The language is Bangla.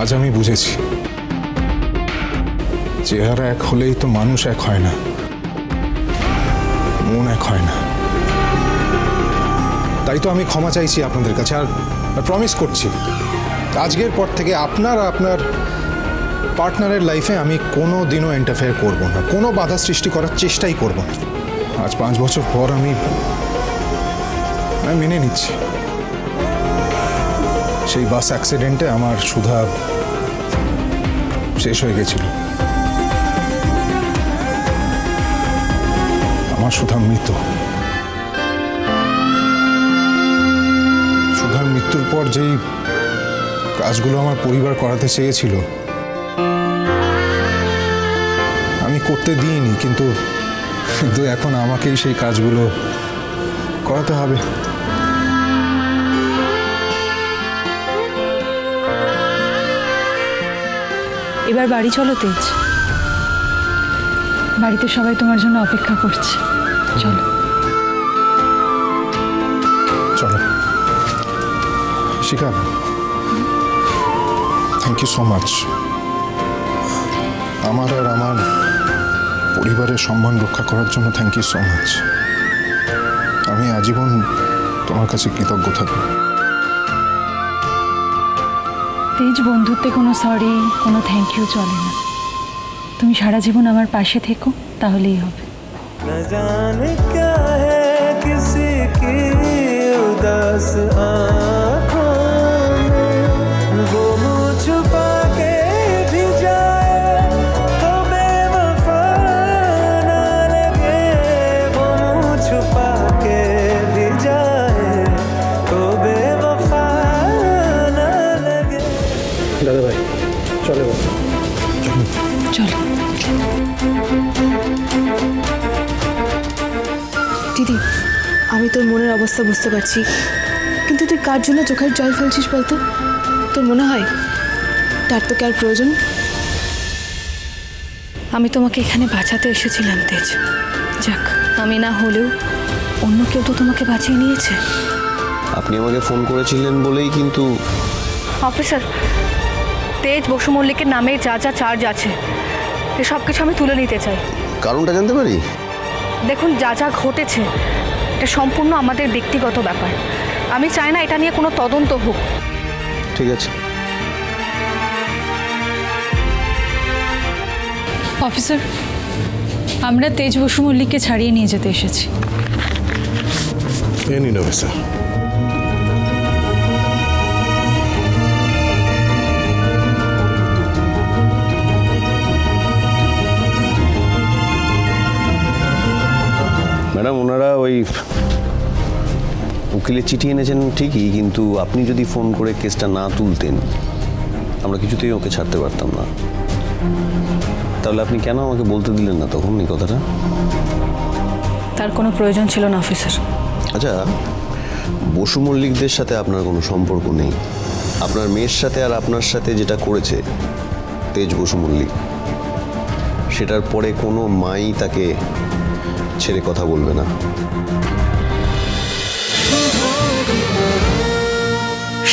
আজ আমি বুঝেছি। চেহারা এক হলেই তো মানুষ এক হয় না। মন এক হয় না। তাই তো আমি ক্ষমা চাইছি আপনাদের কাছে আর প্রমিস করছি, আজকের পর থেকে আপনার আপনার পার্টনারের লাইফে আমি কোনো দিনও ইন্টারফেয়ার করব না। কোনো বাধা সৃষ্টি করার চেষ্টাই করব না। আজ পাঁচ বছর পর আমি আমি মেনে নিচ্ছি। সেই বাস অ্যাক্সিডেন্টে আমার সুধা শেষ হয়ে গেছিল। আমার সুধা মৃত সুধার মৃত্যুর পর যেই কাজগুলো আমার পরিবার করাতে চেয়েছিল, আমি করতে দিইনি, কিন্তু কিন্তু এখন আমাকেই সেই কাজগুলো করাতে হবে। এবার বাড়ি চলো তেজ। বাড়িতে সবাই তোমার জন্য অপেক্ষা করছে। চলো। চলো। Shikha thank you so much আমার আর আমার পরিবারের সম্মান রক্ষা করার জন্য থ্যাংক ইউ সো মাচ আমি আজীবন তোমার কাছে কৃতজ্ঞ থাকব তেজ বন্ধুত্বে কোনো সরি কোনো থ্যাংক ইউ চলে না তুমি সারা জীবন আমার পাশে থেকো তাহলেই হবে न जाने क्या है किसी की उदास आँखों মনের অবস্থা বুঝতে পারছি। কিন্তু তুই কার জন্য চোখের জল ফেলছিস বলতো? তোর মনে হয়? তার তোকে আর প্রয়োজন? আমি তোমাকে এখানে বাঁচাতে এসেছিলাম তেজ। যাক আমি না হলেও অন্য কেউ তো তোমাকে বাঁচিয়ে নিয়েছে। আপনি আমাকে ফোন করেছিলেন বলেই কিন্তু অফিসার তেজ বসু মল্লিকের নামে যা যা চার্জ আছে এসব কিছু আমি তুলে নিতে চাই। কারণটা জানতে পারি? দেখুন যা যা ঘটেছে এটা সম্পূর্ণ আমাদের ব্যক্তিগত ব্যাপার। আমি চাই না এটা নিয়ে কোনো তদন্ত হোক। ঠিক আছে। অফিসার আমরা তেজ বসু মল্লিককে ছাড়িয়ে নিয়ে যেতে এসেছি। এ নিন স্যার উকিলের চিঠি এনেছেন ঠিকই কিন্তু আপনি যদি ফোন করে কেসটা না তুলতেন আমরা কিছুতেই ওকে ছাড়তে পারতাম না। তাহলে আপনি কেন আমাকে বলতে দিলেন না তখন এই কথাটা? তার কোনো প্রয়োজন ছিল না অফিসার। আচ্ছা বসু মল্লিকদের সাথে আপনার কোনো সম্পর্ক নেই। আপনার মেয়ের সাথে আর আপনার সাথে যেটা করেছে তেজ বসু মল্লিক সেটার পরে কোনো মাই তাকে ছেড়ে কথা বলবে না।